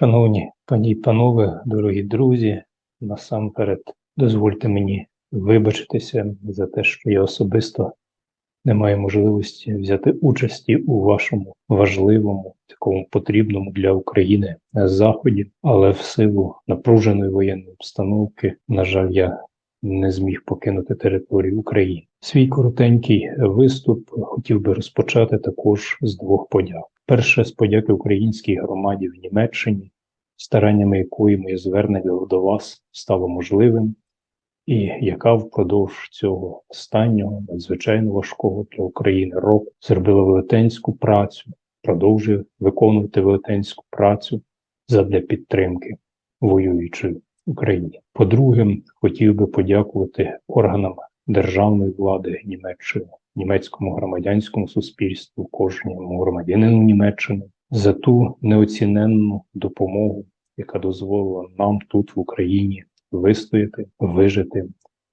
Шановні пані і панове, дорогі друзі, насамперед дозвольте мені вибачитися за те, що я особисто не маю можливості взяти участі у вашому важливому, такому потрібному для України заході, але в силу напруженої воєнної обстановки, на жаль, я не зміг покинути територію України. Свій коротенький виступ хотів би розпочати також з двох подяк. Перше з подяки українській громаді в Німеччині, стараннями якої моє звернення до вас стало можливим, і яка впродовж цього останнього надзвичайно важкого для України року зробила велетенську працю, продовжує виконувати велетенську працю задля підтримки воюючої України. По-друге, хотів би подякувати органам державної влади Німеччини, німецькому громадянському суспільству, кожному громадянину Німеччини за ту неоціненну допомогу, яка дозволила нам тут в Україні вистояти, вижити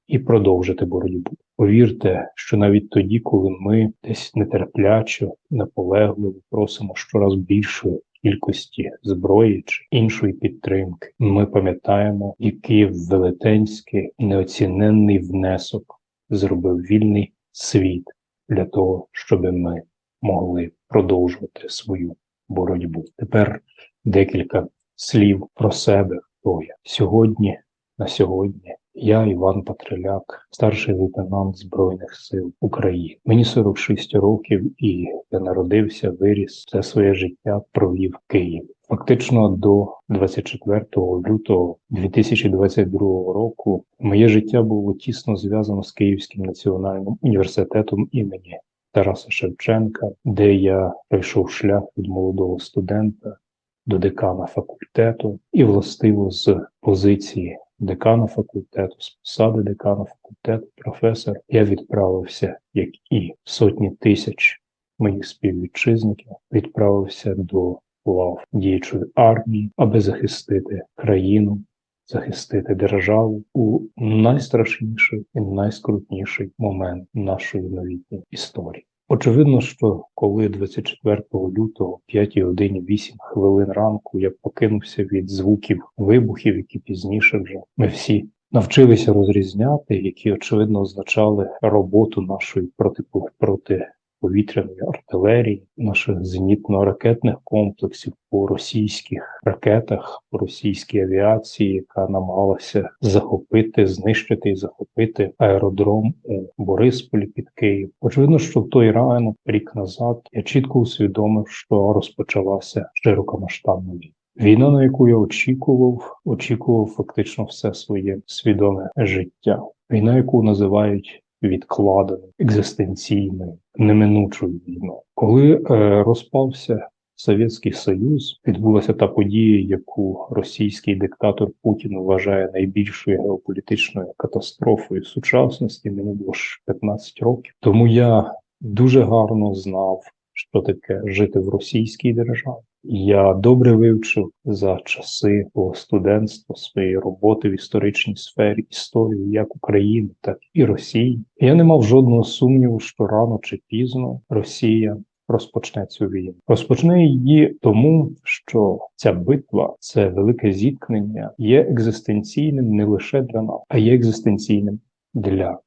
і продовжити боротьбу. Повірте, що навіть тоді, коли ми десь нетерпляче, наполегливо просимо щораз більшої кількості зброї чи іншої підтримки, ми пам'ятаємо, який велетенський неоціненний внесок зробив вільний світ для того, щоб ми могли продовжувати свою боротьбу. Тепер декілька слів про себе. Хто я сьогодні на сьогодні. Я Іван Патриляк, старший лейтенант Збройних сил України. Мені 46 років, і я народився, виріс все своє життя провів в Києві. Фактично до 24 лютого 2022 року моє життя було тісно зв'язано з Київським національним університетом імені Тараса Шевченка, де я пройшов шлях від молодого студента до декана факультету і властиво з позиції декана факультету, з посади декана факультету, професор, я відправився, як і сотні тисяч моїх співвітчизників, відправився до лав діючої армії, аби захистити країну, захистити державу у найстрашніший і найскрутніший момент нашої новітньої історії. Очевидно, що коли 24 лютого, 5 годині 8 хвилин ранку, я покинувся від звуків вибухів, які пізніше вже ми всі навчилися розрізняти, які очевидно означали роботу нашої проти, проти повітряної артилерії, наших зенітно-ракетних комплексів по російських ракетах, по російській авіації, яка намагалася захопити, знищити і захопити аеродром у Борисполі під Київ. Очевидно, що в той ранок, рік назад, я чітко усвідомив, що розпочалася широкомасштабна війна. Війна, на яку я очікував, очікував фактично все своє свідоме життя. Війна, яку називають відкладеною, екзистенційною, неминучою війною. Коли е, розпався Совєтський Союз, відбулася та подія, яку російський диктатор Путін вважає найбільшою геополітичною катастрофою сучасності. Мені було ж 15 років. Тому я дуже гарно знав, що таке жити в російській державі. Я добре вивчив за часи свого студентства своєї роботи в історичній сфері історію як України, так і Росії. Я не мав жодного сумніву, що рано чи пізно Росія розпочне цю війну. Розпочне її тому, що ця битва, це велике зіткнення, є екзистенційним не лише для нас, а є екзистенційним для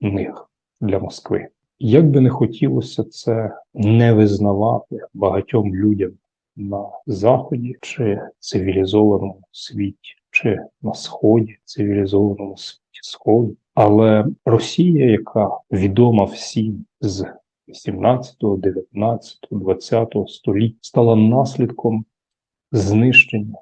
них, для Москви. Як би не хотілося це не визнавати багатьом людям на заході чи цивілізованому світі, чи на сході, цивілізованому світі Сходу, але Росія, яка відома всім з 18, 19, 20 століття, стала наслідком знищення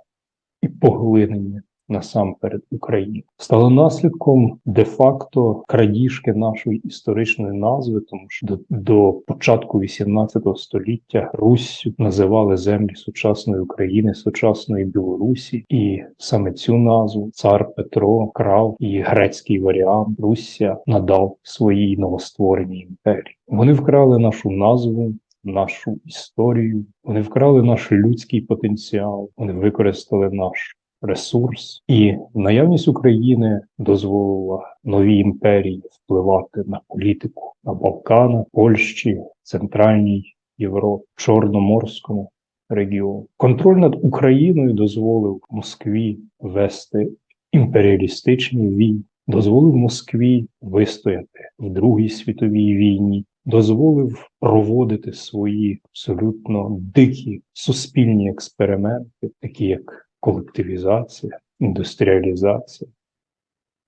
і поглинення насамперед України стало наслідком де-факто крадіжки нашої історичної назви, тому що до, до початку 18 століття Руссю називали землі сучасної України, сучасної Білорусі, і саме цю назву цар Петро крав і грецький варіант Русsia надав своїй новоствореній імперії. Вони вкрали нашу назву. Нашу історію, вони вкрали наш людський потенціал, вони використали наш ресурс, і наявність України дозволила новій імперії впливати на політику на Балканах, Польщі, Центральній Європі, Чорноморському регіону. Контроль над Україною дозволив Москві вести імперіалістичні війни, дозволив Москві вистояти в Другій світовій війні, дозволив проводити свої абсолютно дикі суспільні експерименти, такі як колективізація, індустріалізація,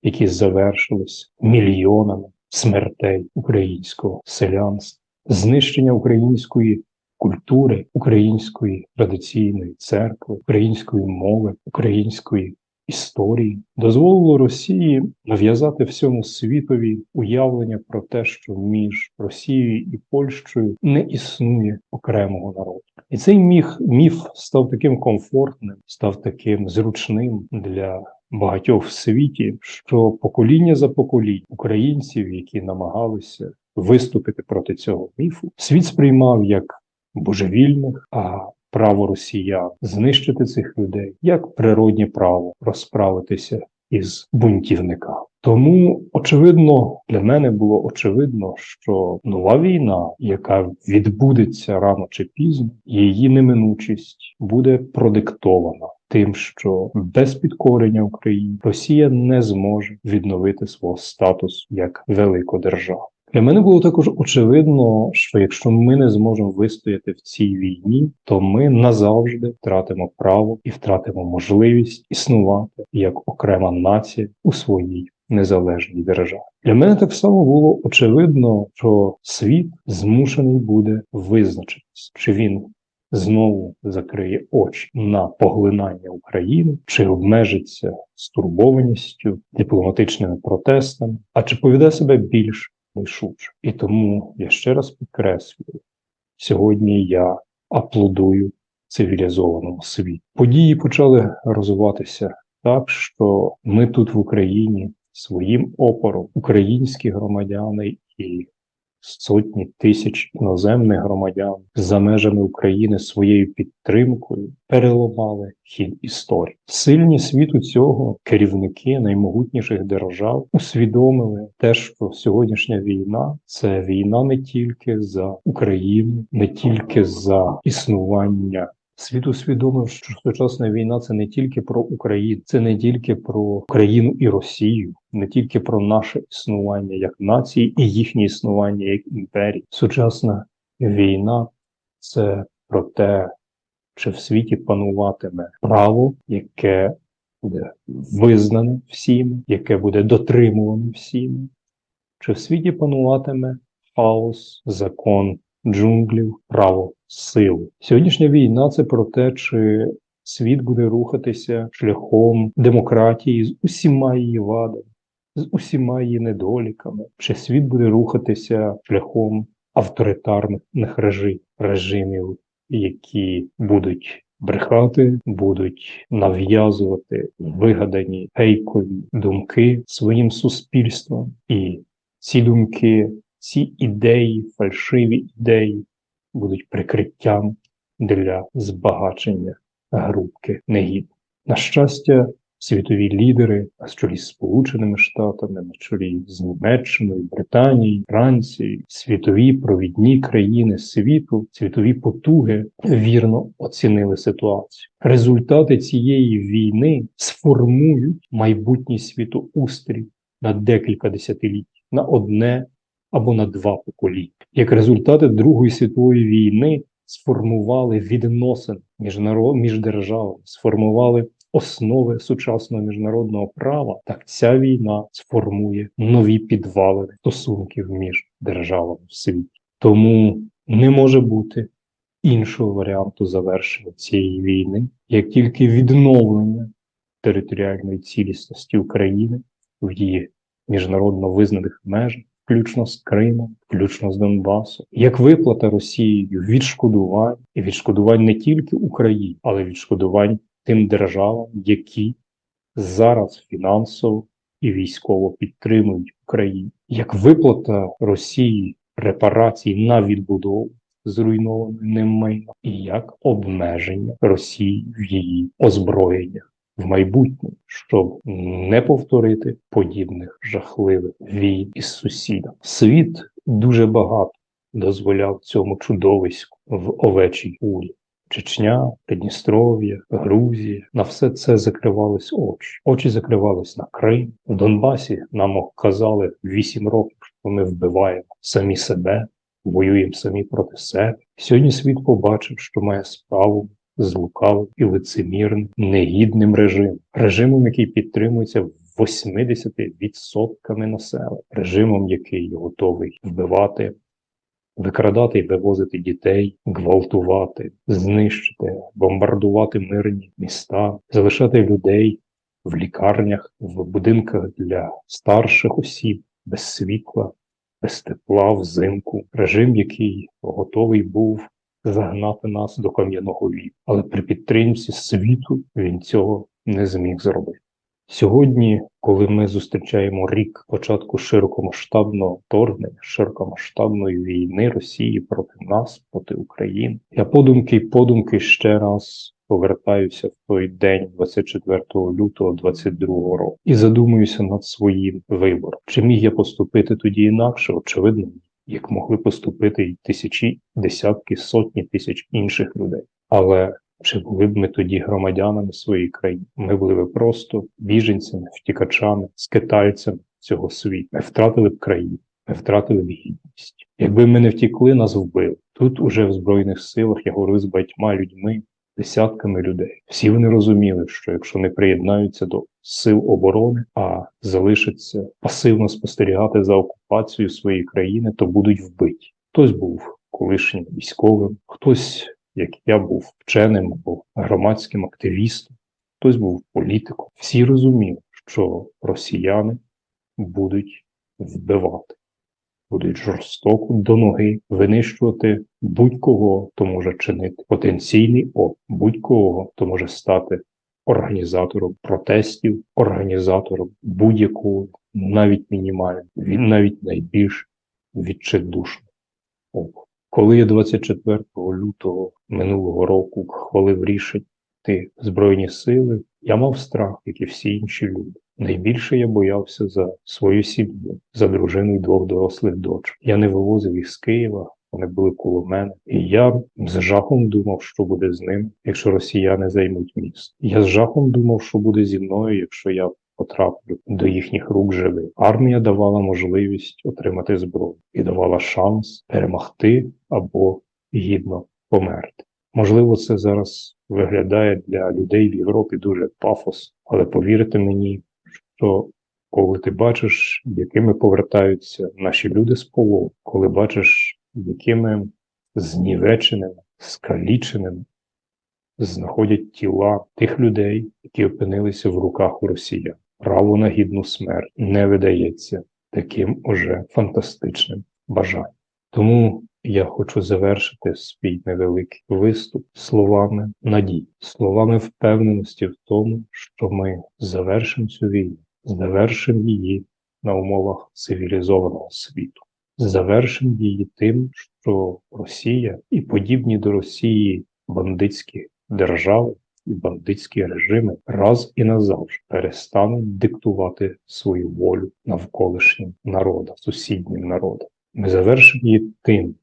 які завершились мільйонами смертей українського селянства, знищення української культури, української традиційної церкви, української мови, української історії, дозволило Росії нав'язати всьому світові уявлення про те, що між Росією і Польщею не існує окремого народу. І цей міф, міф став таким комфортним, став таким зручним для багатьох в світі, що покоління за покоління українців, які намагалися виступити проти цього міфу, світ сприймав як божевільних, а право росіян знищити цих людей як природнє право розправитися із бунтівниками. Тому очевидно для мене було очевидно, що нова війна, яка відбудеться рано чи пізно, її неминучість буде продиктована тим, що без підкорення України Росія не зможе відновити свого статусу як великодержава. Для мене було також очевидно, що якщо ми не зможемо вистояти в цій війні, то ми назавжди втратимо право і втратимо можливість існувати як окрема нація у своїй незалежній державі. Для мене так само було очевидно, що світ змушений буде визначитись, чи він знову закриє очі на поглинання України, чи обмежиться стурбованістю, дипломатичними протестами, а чи поведе себе більш рішуче. І тому я ще раз підкреслюю: сьогодні я аплодую цивілізованому світу. Події почали розвиватися так, що ми тут в Україні своїм опором, українські громадяни і сотні тисяч іноземних громадян за межами України своєю підтримкою переламали хід історії. Сильні світу цього керівники наймогутніших держав усвідомили те, що сьогоднішня війна це війна не тільки за Україну, не тільки за існування. Світ усвідомив, що сучасна війна це не тільки про Україну, це не тільки про Україну і Росію, не тільки про наше існування як нації і їхнє існування як імперії. Сучасна війна це про те, чи в світі пануватиме право, яке буде визнане всім, яке буде дотримуване всім, чи в світі пануватиме хаос, закон джунглів, право силу. Сьогоднішня війна це про те, чи світ буде рухатися шляхом демократії з усіма її вадами, з усіма її недоліками, чи світ буде рухатися шляхом авторитарних режимів, режимів, які будуть. Брехати будуть нав'язувати вигадані фейкові думки своїм суспільством, і ці думки ці ідеї, фальшиві ідеї будуть прикриттям для збагачення групки негід. На щастя, світові лідери на чолі з Сполученими Штатами, на чолі з Німеччиною, Британією, Францією, світові провідні країни світу, світові потуги вірно оцінили ситуацію. Результати цієї війни сформують майбутній світоустрій на декілька десятиліть, на одне або на два покоління. Як результати Другої світової війни сформували відносини між народ, між державами, сформували основи сучасного міжнародного права, так ця війна сформує нові підвалини стосунків між державами в світі. Тому не може бути іншого варіанту завершення цієї війни, як тільки відновлення територіальної цілісності України в її міжнародно визнаних межах включно з Кримом, включно з Донбасом, як виплата Росією відшкодувань і відшкодувань не тільки Україні, але відшкодувань тим державам, які зараз фінансово і військово підтримують Україну, як виплата Росії репарацій на відбудову зруйнованої ним майна, і як обмеження Росії в її озброєннях в майбутньому, щоб не повторити подібних жахливих війн із сусідами. Світ дуже багато дозволяв цьому чудовиську в овечій улі. Чечня, Придністров'я, Грузія. На все це закривались очі. Очі закривались на Крим. В Донбасі нам казали 8 років, що ми вбиваємо самі себе, воюємо самі проти себе. Сьогодні світ побачив, що має справу з лукавим і лицемірним, негідним режимом, режимом, який підтримується 80% населення, режимом, який готовий вбивати, викрадати і вивозити дітей, гвалтувати, знищити, бомбардувати мирні міста, залишати людей в лікарнях, в будинках для старших осіб, без світла, без тепла, взимку, режим, який готовий був загнати нас до кам'яного віку. Але при підтримці світу він цього не зміг зробити. Сьогодні, коли ми зустрічаємо рік початку широкомасштабного вторгнення, широкомасштабної війни Росії проти нас, проти України, я подумки й подумки ще раз повертаюся в той день, 24 лютого 22 року, і задумуюся над своїм вибором. Чи міг я поступити тоді інакше? Очевидно. Як могли поступити й тисячі, десятки, сотні тисяч інших людей. Але чи були б ми тоді громадянами своєї країни? Ми були б просто біженцями, втікачами, скитальцями цього світу. Ми втратили б країну, ми втратили б гідність. Якби ми не втікли, нас вбили. Тут уже в Збройних силах я говорю з багатьма людьми, десятками людей. Всі вони розуміли, що якщо не приєднаються до сил оборони, а залишаться пасивно спостерігати за окупацією своєї країни, то будуть вбиті. Хтось був колишнім військовим, хтось як я був вченим або громадським активістом, хтось був політиком. Всі розуміли, що росіяни будуть вбивати, будуть жорстоко до ноги винищувати будь-кого, хто може чинити потенційний опір, будь-кого, хто може стати організатором протестів, організатором будь-якого, навіть мінімального, він навіть найбільш відчайдушного опору. Коли я 24 лютого минулого року хвалив рішення Збройні сили, я мав страх, як і всі інші люди. Найбільше я боявся за свою сім'ю, за дружину й двох дорослих дочок. Я не вивозив їх з Києва, вони були коло мене. І я з жахом думав, що буде з ними, якщо росіяни займуть місто. Я з жахом думав, що буде зі мною, якщо я потраплю до їхніх рук живий. Армія давала можливість отримати зброю і давала шанс перемогти або гідно померти. Можливо, це зараз виглядає для людей в Європі дуже пафос, але повірте мені, що коли ти бачиш, якими повертаються наші люди з полу, коли бачиш, якими знівеченими, скаліченими знаходять тіла тих людей, які опинилися в руках у росіян право на гідну смерть не видається таким уже фантастичним бажанням. Тому я хочу завершити свій невеликий виступ словами надії, словами впевненості в тому, що ми завершимо цю війну, завершимо її на умовах цивілізованого світу, завершимо її тим, що Росія і подібні до Росії бандитські держави і бандитські режими раз і назавжди перестануть диктувати свою волю навколишнім народам, сусіднім народам. Ми завершимо її тим,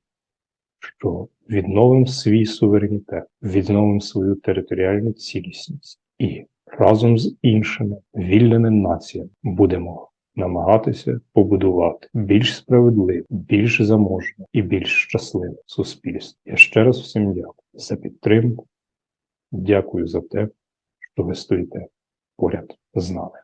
що відновимо свій суверенітет, відновимо свою територіальну цілісність і разом з іншими вільними націями будемо намагатися побудувати більш справедливе, більш заможне і більш щасливе суспільство. Я ще раз всім дякую за підтримку. Дякую за те, що ви стоїте поряд з нами.